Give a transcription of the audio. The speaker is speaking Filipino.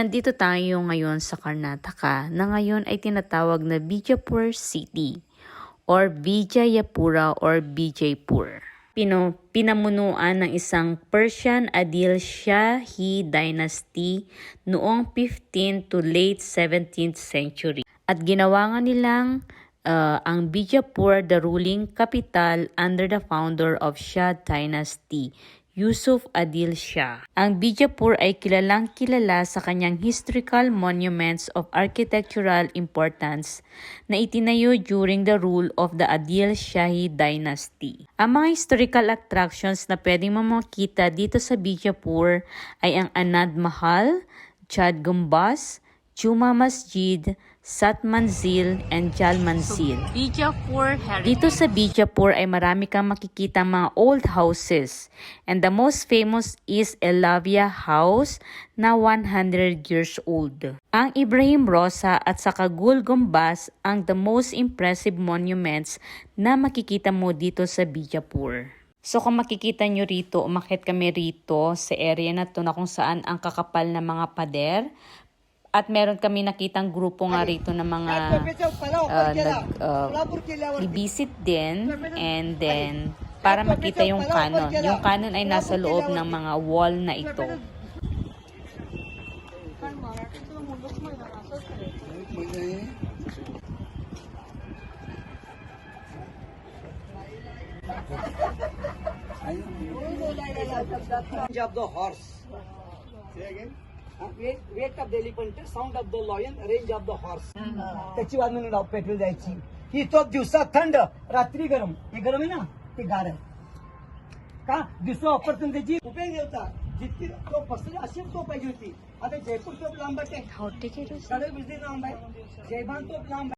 nandito tayo ngayon sa Karnataka na ngayon ay tinatawag na Bijapur City or Vijayapura or Bijaypur. Pino, pinamunuan ng isang Persian Adil Shahi dynasty noong 15th to late 17th century. At ginawa nilang uh, ang Bijapur the ruling capital under the founder of Shah dynasty, Yusuf Adil Shah. Ang Bijapur ay kilalang kilala sa kanyang historical monuments of architectural importance na itinayo during the rule of the Adil Shahi dynasty. Ang mga historical attractions na pwedeng mamakita dito sa Bijapur ay ang Anand Mahal, Chad Gumbas, Juma Masjid, Sat Manzil, and Jal Manzil. Bijapur Heritage. Dito sa Bijapur ay marami kang makikita mga old houses. And the most famous is Elavia House na 100 years old. Ang Ibrahim Rosa at saka Gul Gumbas ang the most impressive monuments na makikita mo dito sa Bijapur. So kung makikita nyo rito, umakit kami rito sa area na to na kung saan ang kakapal na mga pader. At meron kami nakitang grupo nga rito ng mga uh, nag, uh, i-visit din and then para makita yung canon. Yung canon ay nasa loob ng mga wall na ito. of the horse. Say again. Weight of the elephant, sound of the lion, range of the horse. त्याची लाव पेट्रोल द्यायची. ही तो दिवसा थंड रात्री गरम. हे गरम आहे ना? ते गार आहे. का? दिवसा वापरताना त्याची? उपयोग होता जितकी तो पसरी अशी तो पाहिजे होती आता जयपूर तोप लांब आहे. कडे बिजली लांब आहे. जयभान तोप लांब आहे.